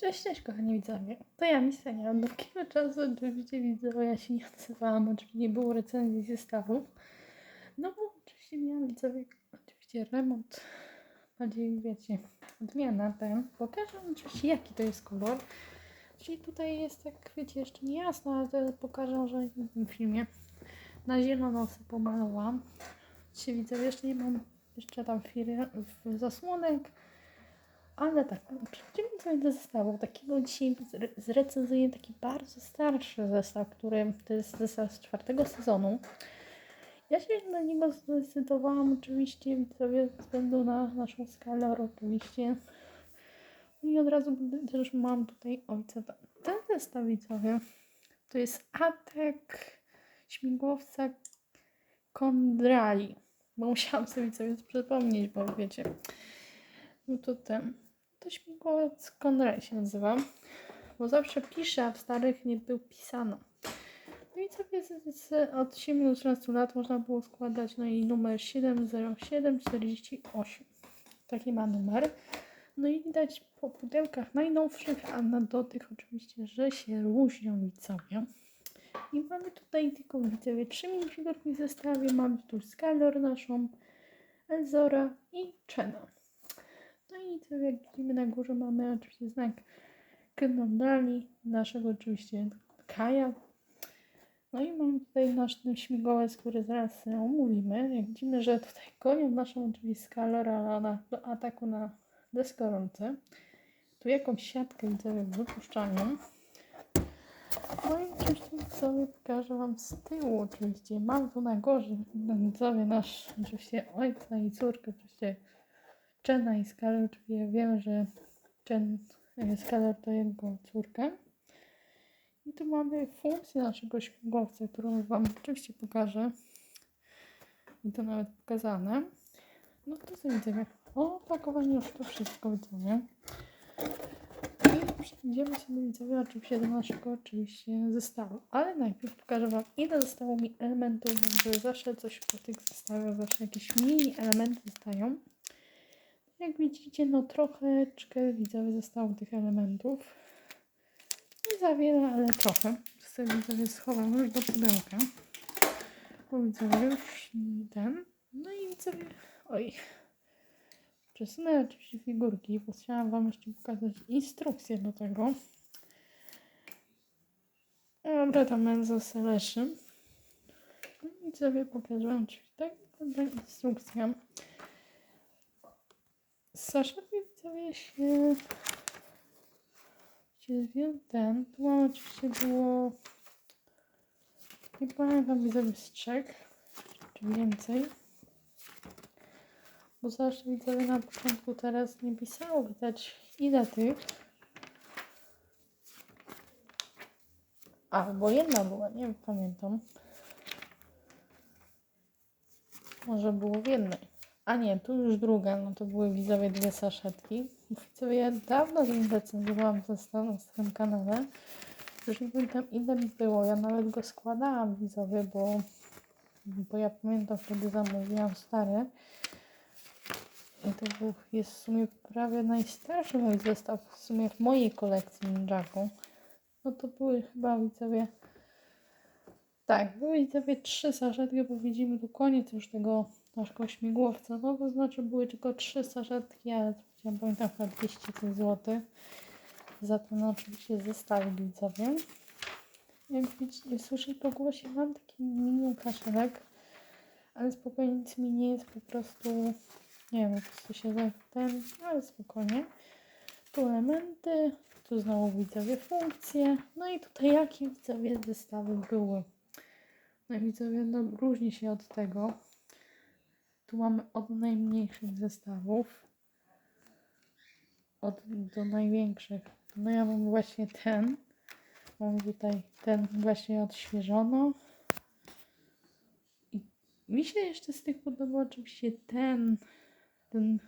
Cześć, cześć kochani widzowie. To ja Misenia. Od długiego czasu oczywiście widzowie ja się nie odzywałam, oczywiście nie było recenzji zestawów. No bo oczywiście miałam widzowie oczywiście remont, bardziej wiecie, odmiana ten. Pokażę oczywiście jaki to jest kolor. Czyli tutaj jest tak, wiecie, jeszcze nie jasno, ale to pokażę, że w tym filmie na zielono sobie pomalowałam. Dzisiaj widzowie jeszcze nie mam jeszcze tam w zasłonek. Ale tak, przechodzimy sobie do zestawu. Takiego dzisiaj zre- zrecenzuję taki bardzo starszy zestaw, który to jest zestaw z czwartego sezonu. Ja się na niego zdecydowałam oczywiście widzowie ze względu na naszą skalę oczywiście. I od razu też mam tutaj ojca. Ten zestaw widzowie to jest atak śmigłowca Kondrali. Bo musiałam sobie sobie przypomnieć, bo wiecie. No to ten. To śmigłowiec Konrad się nazywa. Bo zawsze pisze, a w starych nie był pisano. No i sobie z, od 7 do 13 lat można było składać no i numer 70748. Taki ma numer. No i widać po pudełkach najnowszych, a na dotyk oczywiście, że się różnią widzowie. I mamy tutaj tylko widzowie 3 minifigurki w zestawie. Mamy tu Skalor naszą, Elzora i Chena. No i co jak widzimy na górze mamy oczywiście znak Knondali, naszego oczywiście Kaja. No i mamy tutaj nasz ten który zaraz omówimy. Jak widzimy, że tutaj gonią naszą oczywiście Skalora ale ona do ataku na deskorolce. Tu jakąś siatkę widzowie wypuszczają. No i oczywiście sobie pokażę Wam z tyłu oczywiście. Mam tu na górze widzowie nasz oczywiście ojca i córkę oczywiście Chena i Scarlett, czyli ja wiem, że Chen, e, Scarlett to jego córka. I tu mamy funkcję naszego śmigłowca, którą Wam oczywiście pokażę. I to nawet pokazane. No to co widzimy? O opakowaniu już to wszystko widzimy. I przejdziemy sobie widzowie oczywiście do naszego oczywiście zestawu. Ale najpierw pokażę Wam ile zostało mi elementów, bo zawsze coś po tych zestawach, zawsze jakieś mini elementy zostają. Jak widzicie, no trochę widzowie zostało tych elementów. Nie za wiele, ale trochę. Sobie widzowie schowam już do pudełka. Bo widzowie już ten. No i widzowie, oj. Przesunę oczywiście figurki, bo chciałam Wam jeszcze pokazać instrukcję do tego. Dobra, tam Menzo Seleszy. No i sobie pokażę Wam oczywiście tak wygląda instrukcja. Saszetki widzowie się się ten. Tu mam oczywiście było nie pamiętam widzowie z trzech czy więcej. Bo zawsze widzowie na początku teraz nie pisało widać ile tych. Albo jedna była, nie pamiętam. Może było w jednej. A nie, tu już druga, no to były widzowie dwie saszetki. Widzowie, ja dawno zrecenzowałam zestaw na swoim kanale. Nie pamiętam ile było, ja nawet go składałam widzowie, bo, bo ja pamiętam wtedy zamówiłam stare. I to był, jest w sumie prawie najstarszy mój zestaw w sumie w mojej kolekcji Ninjaku. No to były chyba widzowie tak, były widzowie trzy saszetki, bo widzimy tu koniec już tego naszego śmigłowca. No to znaczy były tylko trzy saszetki, ale chciałam pamiętam chyba 200 zł. Za ten oczywiście zestaw widzowie. Jak widzicie, słyszę po głosie, mam taki mini kaszelek, ale spokojnie nic mi nie jest, po prostu nie wiem, po prostu się ten, ale spokojnie. Tu elementy, tu znowu widzowie funkcje, no i tutaj jakie widzowie zestawy były. No widzowie, no różni się od tego. Tu mamy od najmniejszych zestawów od, do największych. No ja mam właśnie ten. Mam tutaj ten właśnie odświeżono. I mi się jeszcze z tych podoba oczywiście ten, ten,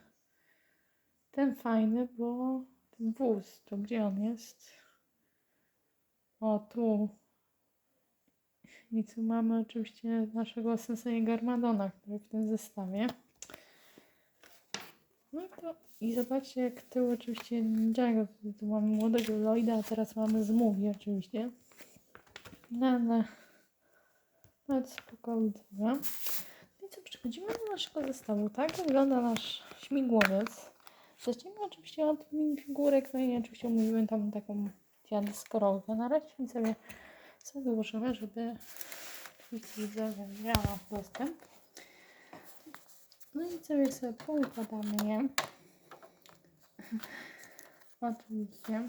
ten fajny, bo ten wóz, to gdzie on jest? O, tu. I tu mamy oczywiście naszego Sensei Garmadona, który w tym zestawie. No to, i zobaczcie jak tył oczywiście Ninjago, tu mamy młodego Lloyda, a teraz mamy z Movie oczywiście. No ale, ale spokojnie. No i co, przechodzimy do naszego zestawu, tak wygląda nasz śmigłowiec. Zacznijmy oczywiście od minifigurek, no i oczywiście mówimy tam taką dziadyskorowkę. Na razie sobie, sobie wyłożymy, żeby widzowie miała dostęp. No i sobie sobie poukładamy je. Oczywiście.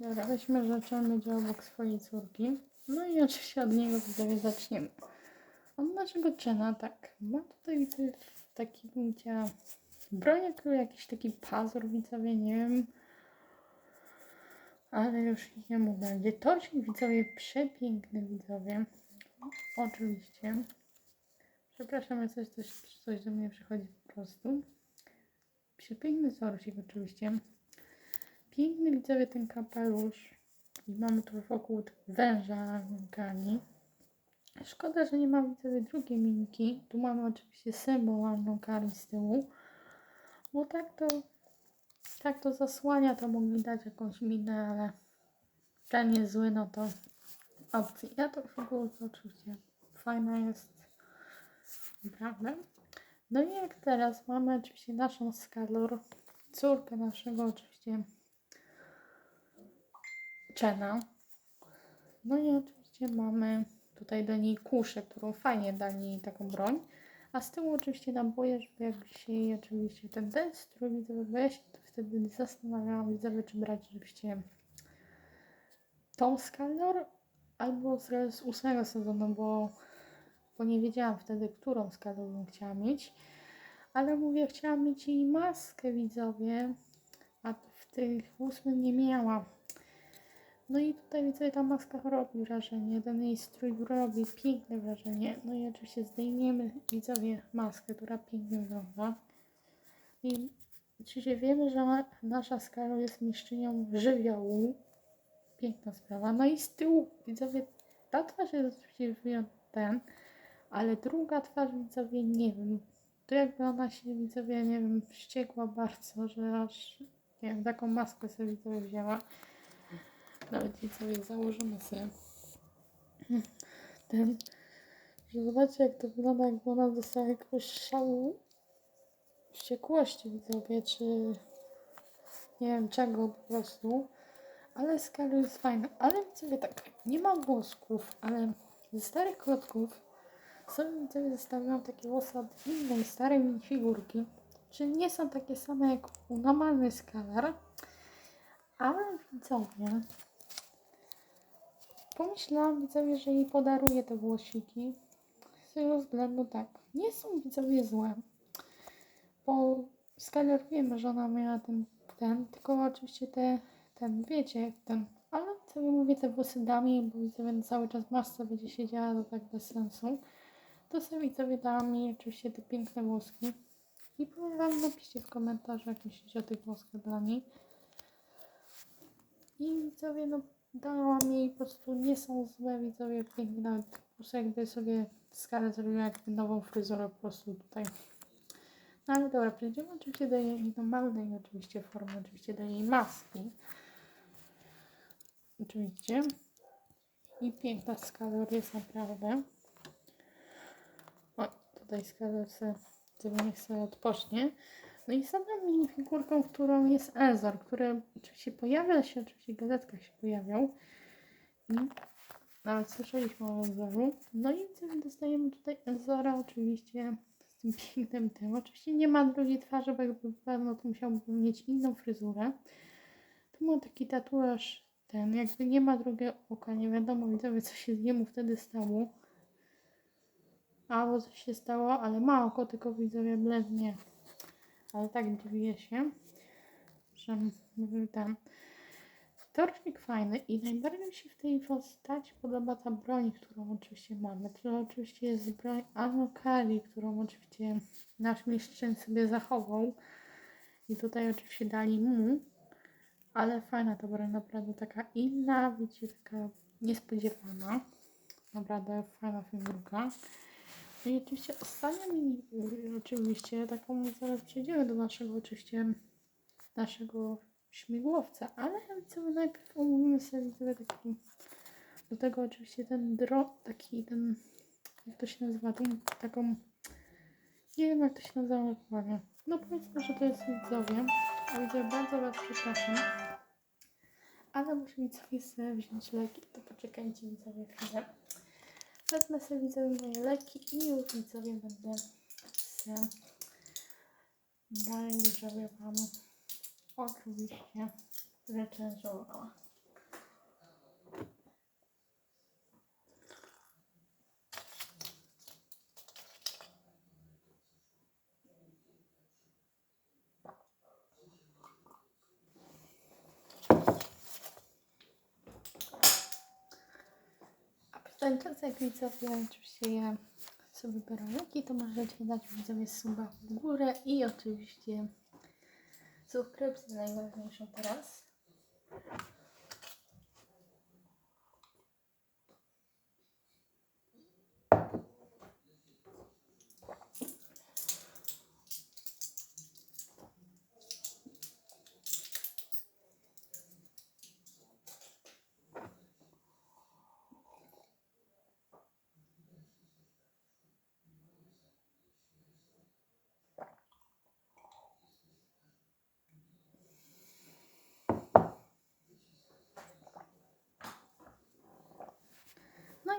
Dobra, weźmy rzeczy, będzie obok swojej córki. No i oczywiście od niego widzowie zaczniemy. Od naszego czyna, tak, ma tutaj taki, widzicie, broń jak jakiś taki pazur widzowie, nie wiem. Ale już jemu będzie. Torcik widzowie, przepiękny widzowie. Oczywiście. Przepraszam, ale coś, coś, coś do mnie przychodzi po prostu. Przepiękny torcik oczywiście. Piękny widzowie ten kapelusz. I mamy tu wokół węża rękami. Szkoda, że nie ma widzowie drugiej minki. Tu mamy oczywiście symbol Arnokari z tyłu. Bo tak to tak to zasłania, to mogli dać jakąś minę, ale ten jest zły, no to opcji. Ja to to oczywiście fajna jest, prawda? No i jak teraz mamy oczywiście naszą Skalor, córkę naszego oczywiście Czena. No i oczywiście mamy tutaj do niej kuszę, którą fajnie dali taką broń. A z tyłu oczywiście naboje, żeby jak się jej oczywiście ten test, który widzę weź, to wtedy zastanawiałam widzowie, czy brać rzeczywiście tą Skalor albo z, ósmego sezonu, bo, bo nie wiedziałam wtedy, którą Skalor bym chciała mieć. Ale mówię, chciałam mieć jej maskę widzowie, a w tych ósmym nie miałam. No i tutaj widzę, ta maska robi wrażenie, ten jej strój robi piękne wrażenie. No i oczywiście zdejmiemy widzowie maskę, która pięknie wygląda. I oczywiście wiemy, że nasza skala jest mistrzynią żywiołu. Piękna sprawa. No i z tyłu widzowie, ta twarz jest oczywiście ten, ale druga twarz widzowie nie wiem. To jakby ona się widzowie, nie wiem, wściekła bardzo, że aż, nie wiem, taką maskę sobie widzowie wzięła. Nawet i sobie założymy sobie ten, że zobaczcie jak to wygląda, jakby ona dostała jakiegoś szału wściekłości widzowie, czy nie wiem czego po prostu. Ale skala jest fajna. Ale widzowie tak, nie ma włosków, ale ze starych klocków sobie widzowie zostawiłam takie włosy od innej starej minifigurki. Czyli nie są takie same jak u normalnej skalar. Ale widzowie, Pomyślałam widzowie, że jej podaruję te włosiki. Z tego względu tak, nie są widzowie złe. Bo Skyler wiemy, że ona miała ten, ten, tylko oczywiście te, ten, wiecie jak ten, ale sobie mówię te włosy dami, bo widzowie cały czas masce będzie siedziała, to tak bez sensu. To sobie widzowie dałam jej oczywiście te piękne włoski. I powiem wam, napiszcie w komentarzu, jak myślicie o tych włoskach dla niej. I widzowie, no dałam jej po prostu nie są złe widzowie piękne. Po prostu jakby sobie skalę zrobiła jakby nową fryzurę po prostu tutaj. No ale dobra, przejdziemy oczywiście do jej normalnej oczywiście formy, oczywiście do jej maski. Oczywiście. I piękna skalor jest naprawdę. O, tutaj skalor sobie niech sobie odpocznie. No i samą minifigurką, którą jest Ezor, który oczywiście pojawia się, oczywiście w gazetkach się pojawiał. I nawet słyszeliśmy o Ezoru. No i dostajemy tutaj Ezora oczywiście pięknym tym. Oczywiście nie ma drugiej twarzy, bo jakby pewno to musiałby mieć inną fryzurę. Tu ma taki tatuaż ten, jakby nie ma drugiego oka, nie wiadomo widzowie co się z niemu wtedy stało. Albo coś się stało, ale ma oko, tylko widzowie blednie ale tak dziwię się, że tam. Torcznik fajny i najbardziej mi się w tej postaci podoba ta broń, którą oczywiście mamy. To oczywiście jest broń Anokali, którą oczywiście nasz mistrzyn sobie zachował. I tutaj oczywiście dali mu, ale fajna ta broń, naprawdę taka inna, wiecie, taka niespodziewana. Naprawdę fajna figurka. No i oczywiście ostatnią, y, oczywiście taką, zaraz przejdziemy do naszego, oczywiście naszego śmigłowca, ale co najpierw omówimy sobie taki, do tego oczywiście ten dro, taki ten, jak to się nazywa, ten, taką, nie wiem jak to się nazywa. No powiedzmy, że to jest widzowie, a widzowie bardzo Was przepraszam, ale muszę widzowie sobie wziąć leki, to poczekajcie widzowie chwilę. Wezmę sobie widzowie moje leki i już widzowie będę się widzowie Wam oczywiście recenzowała. Ten czas, jak widzowie oczywiście ja sobie leki, to możecie dać widzowie suba w górę i oczywiście subskrypcję najważniejszą teraz.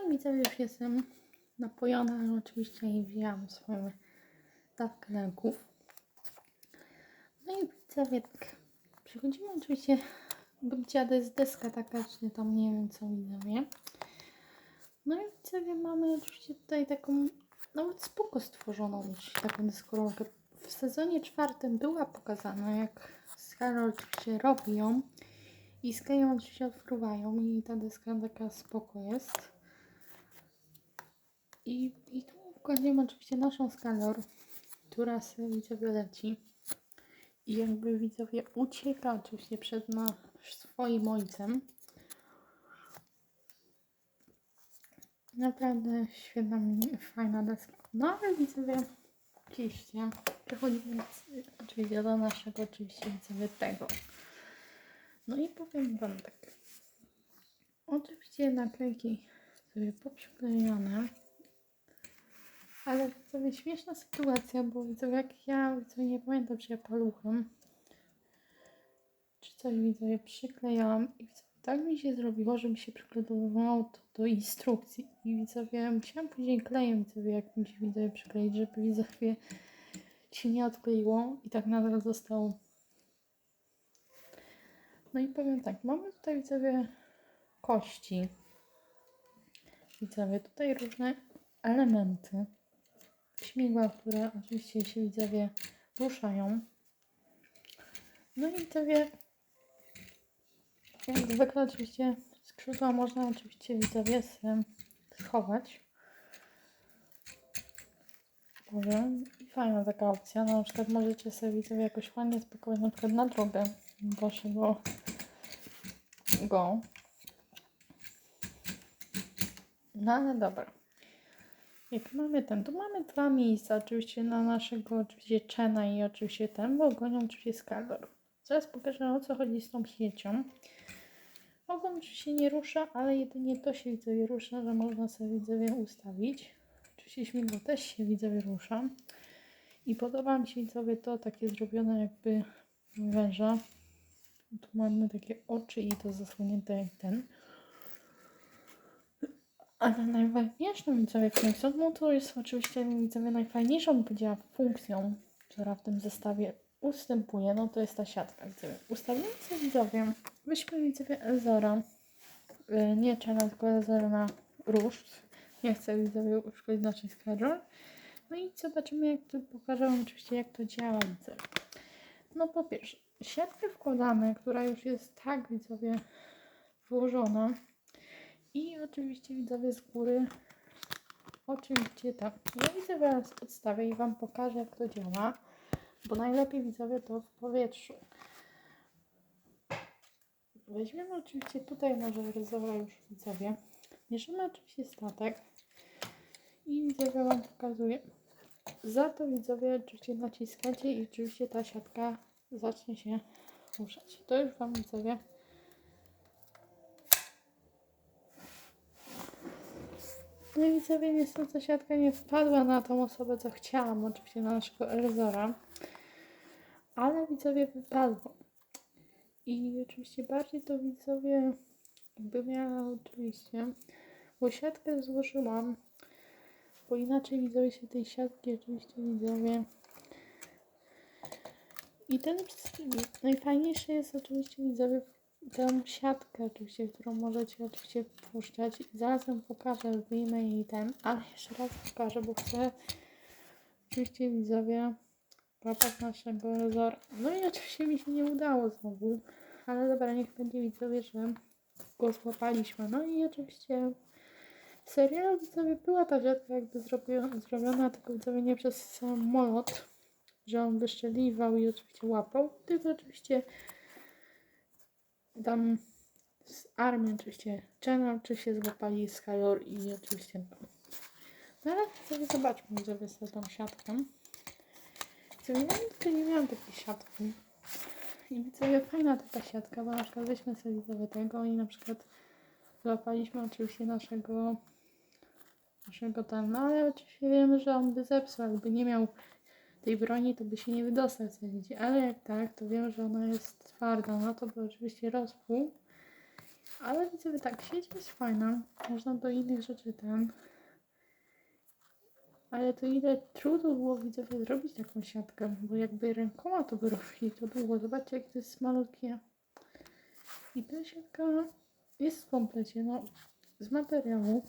Widzowie już jestem napojona, ale oczywiście i wzięłam swoją dawkę leków. No i widzowie tak przechodzimy oczywiście, to jest deska taka, czy tam nie wiem co widzowie. No i widzowie mamy oczywiście tutaj taką nawet spoko stworzoną taką deskorolkę. W sezonie czwartym była pokazana jak Scarlett oczywiście robi ją i z oczywiście odfruwają i ta deska taka spoko jest. I, i tu układamy oczywiście naszą skalor, która sobie widzowie leci. I jakby widzowie ucieka oczywiście przed na, swoim ojcem. Naprawdę świetna, fajna deska. No ale widzowie, oczywiście przechodzimy oczywiście do naszego oczywiście widzowie tego. No i powiem Wam tak. Oczywiście naklejki sobie poprzyklejone. Ale widzowie, śmieszna sytuacja, bo widzowie, jak ja widzowie, nie pamiętam, czy ja paluchem, czy coś widzowie przyklejałam i tak mi się zrobiło, że mi się przyklejowało to do instrukcji i widzowie, musiałam później klejem widzowie, jak mi się widzowie przykleić, żeby widzowie się nie odkleiło i tak nadal zostało. No i powiem tak, mamy tutaj widzowie kości. Widzowie, tutaj różne elementy śmigła, które oczywiście się widzowie ruszają. No i widzowie, jak zwykle oczywiście skrzydła można oczywiście widzowie schować. Boże, i fajna taka opcja. No, na przykład możecie sobie widzowie jakoś ładnie spakować na przykład na drogę waszego go. No ale dobra. Jak mamy ten, to mamy dwa miejsca oczywiście na naszego oczywiście Chena i oczywiście ten, bo ogonią oczywiście Skaldor. Zaraz pokażę o co chodzi z tą siecią. Ogon oczywiście nie rusza, ale jedynie to się widzowie rusza, że można sobie widzowie ustawić. Oczywiście śmigło też się widzowie rusza. I podoba mi się widzowie to takie zrobione jakby węża. Tu mamy takie oczy i to zasłonięte jak ten. Ale najważniejszą widzowie funkcją, to jest oczywiście widzowie najfajniejszą powiedziała funkcją, która w tym zestawie ustępuje, no to jest ta siatka widzowie. Ustawiamy sobie widzowie, weźmy widzowie Ezora, yy, nie Chena, tylko Ezora na róż. Nie chcę widzowie uszkodzić naszej schedule. No i zobaczymy jak to pokażę wam oczywiście jak to działa widzowie. No po pierwsze, siatkę wkładamy, która już jest tak widzowie włożona. I oczywiście widzowie z góry. Oczywiście tak. Ja widzę was odstawię i wam pokażę jak to działa. Bo najlepiej widzowie to w powietrzu. Weźmiemy oczywiście tutaj może ryzowa już widzowie. Bierzemy oczywiście statek. I widzowie wam pokazuję. Za to widzowie oczywiście naciskacie i oczywiście ta siatka zacznie się ruszać. To już wam widzowie. No widzowie niestety ta siatka nie wpadła na tą osobę, co chciałam, oczywiście na naszego Elzora. Ale widzowie wypadło. I oczywiście bardziej to widzowie jakby miała oczywiście, bo siatkę złożyłam, bo inaczej widzowie się tej siatki oczywiście widzowie. I ten najfajniejszy jest oczywiście widzowie tę siatkę oczywiście, którą możecie oczywiście puszczać. I zaraz wam pokażę, wyjmę jej ten, ale jeszcze raz pokażę, bo chcę oczywiście widzowie łapać naszego rezora. No i oczywiście mi się nie udało znowu, ale dobra, niech będzie widzowie, że go złapaliśmy. No i oczywiście w serialu widzowie była ta siatka jakby zrobiona, zrobiona tylko widzowie nie przez sam molot, że on wyszczeliwał i oczywiście łapał, tylko oczywiście tam z armii oczywiście czy się złapali Skylor i oczywiście no ale sobie zobaczmy widzowie z tą siatką. Co ja nigdy nie miałam takiej siatki. I widzowie, fajna taka siatka, bo na przykład weźmy sobie widzowie tego i na przykład złapaliśmy oczywiście naszego naszego ten, no ale oczywiście wiemy, że on by zepsuł, jakby nie miał tej broni, to by się nie wydostał z tej ale jak tak, to wiem, że ona jest twarda, no to by oczywiście rozpół. Ale widzowie, tak, sieć jest fajna, można do innych rzeczy ten, ale to ile trudu było widzowie zrobić taką siatkę, bo jakby rękoma to by robili, to długo. Zobaczcie, jak to jest malutkie. I ta siatka jest w komplecie, no, z materiału.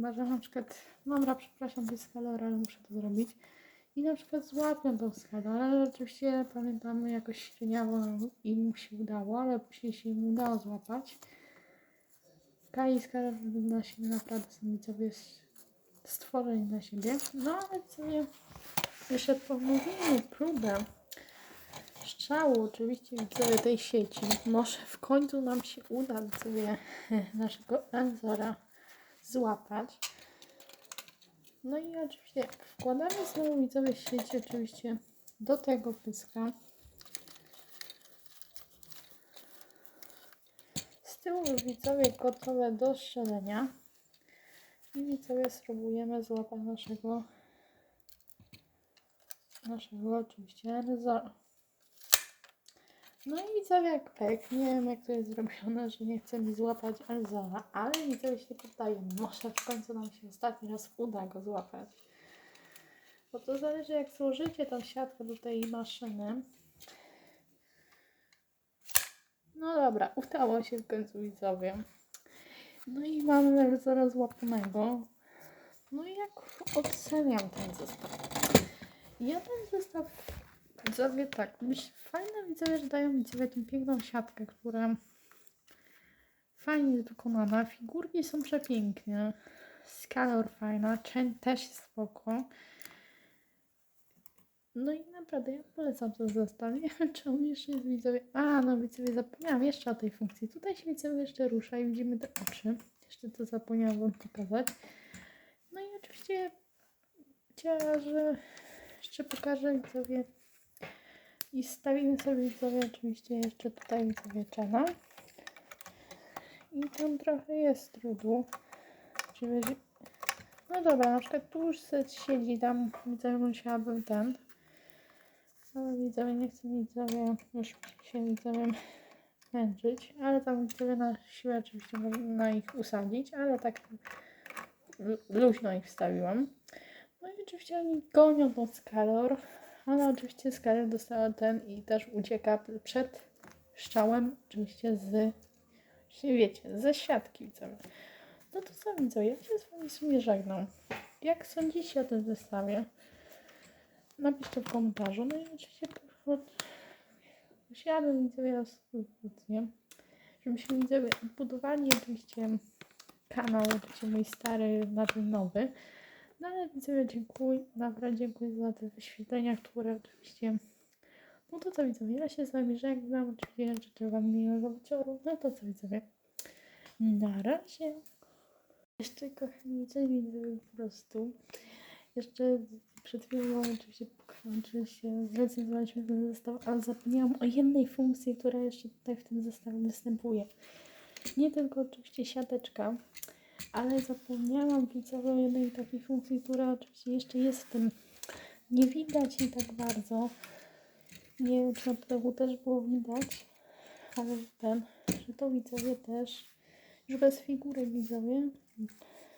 Może na przykład, dobra, przepraszam, jest skalor, ale muszę to zrobić. I na przykład złapią tą skalę, ale oczywiście pamiętamy jakoś średniawo im się udało, ale później się im udało złapać. Kai i na siebie naprawdę widzowie stworzeń dla siebie. No ale sobie jeszcze pomówimy próbę strzału oczywiście widzowie tej sieci. Może w końcu nam się uda sobie naszego Enzora złapać. No i oczywiście wkładamy znowu widzowie sieci oczywiście do tego pyska. Z tyłu widzowie gotowe do strzelenia. I sobie spróbujemy złapać naszego naszego oczywiście Rezora. No i widzowie jak pek, nie wiem jak to jest zrobione, że nie chce mi złapać Elzora, ale widzowie się poddaję, może w końcu nam się ostatni raz uda go złapać. Bo to zależy jak złożycie tą siatkę do tej maszyny. No dobra, udało się w końcu widzowie. No i mamy Elzora złapanego. No i jak oceniam ten zestaw? Ja ten zestaw widzowie tak, myślę, fajne widzowie, że dają widzowie tą piękną siatkę, która fajnie jest wykonana. Figurki są przepiękne. Skalor fajna, Chain też jest spoko. No i naprawdę ja polecam ten zestaw. On jeszcze jest widzowie. A, no widzowie, zapomniałam jeszcze o tej funkcji. Tutaj się widzowie jeszcze rusza i widzimy te oczy. Jeszcze to zapomniałam wam pokazać. No i oczywiście chciała, że jeszcze pokażę widzowie i stawimy sobie widzowie oczywiście jeszcze tutaj widzowie czana. I tam trochę jest trudu. No dobra, na przykład tu już siedzi tam, widzowie musiałabym ten. Ale widzowie nie chcę widzowie już się widzowie męczyć, ale tam widzowie na siłę oczywiście można ich usadzić, ale tak luźno ich wstawiłam. No i oczywiście oni gonią tą skalor, ale oczywiście skalor dostała ten i też ucieka przed strzałem, oczywiście z, wiecie, ze siatki widzowie. No to co widzowie, ja się z wami w sumie żegnam. Jak sądzicie o tym zestawie? Napiszcie w komentarzu. No i oczywiście musiałabym widzowie subskrypcję, żebyśmy widzowie budowali oczywiście kanał, oczywiście mój stary, znaczy nowy. No ale widzowie dziękuję, naprawdę dziękuję za te wyświetlenia, które oczywiście no to co widzowie, ja się z wami żegnam, oczywiście życzę wam miłego wieczoru, no to co widzowie, na razie. Jeszcze kochani, cześć widzowie po prostu. Jeszcze przed chwilą oczywiście, oczywiście zrecenzowaliśmy ten zestaw, ale zapomniałam o jednej funkcji, która jeszcze tutaj w tym zestawie występuje. Nie tylko oczywiście siateczka, ale zapomniałam widzowie o jednej takiej funkcji, która oczywiście jeszcze jest w tym. Nie widać jej tak bardzo. Nie wiem, czy na pudełku też było widać, ale ten, że to widzowie też, już bez figury widzowie,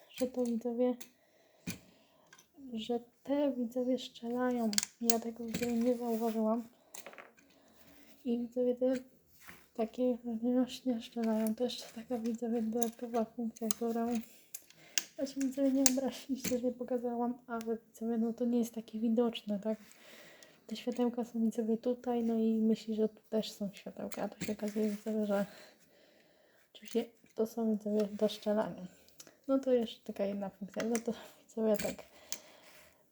że to widzowie, że te widzowie strzelają. Ja tego nie zauważyłam. I widzowie te takie właśnie strzelają. To jeszcze taka widzowie dodatkowa funkcja, którą właśnie widzowie nie obraźliście, nie pokazałam, ale widzowie no to nie jest takie widoczne, tak? Te światełka są widzowie tutaj, no i myśli, że tu też są światełka, a to się okazuje widzowie, że oczywiście to są widzowie do strzelania. No to jeszcze taka jedna funkcja, no to widzowie tak,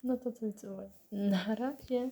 no to co widzowie, na razie.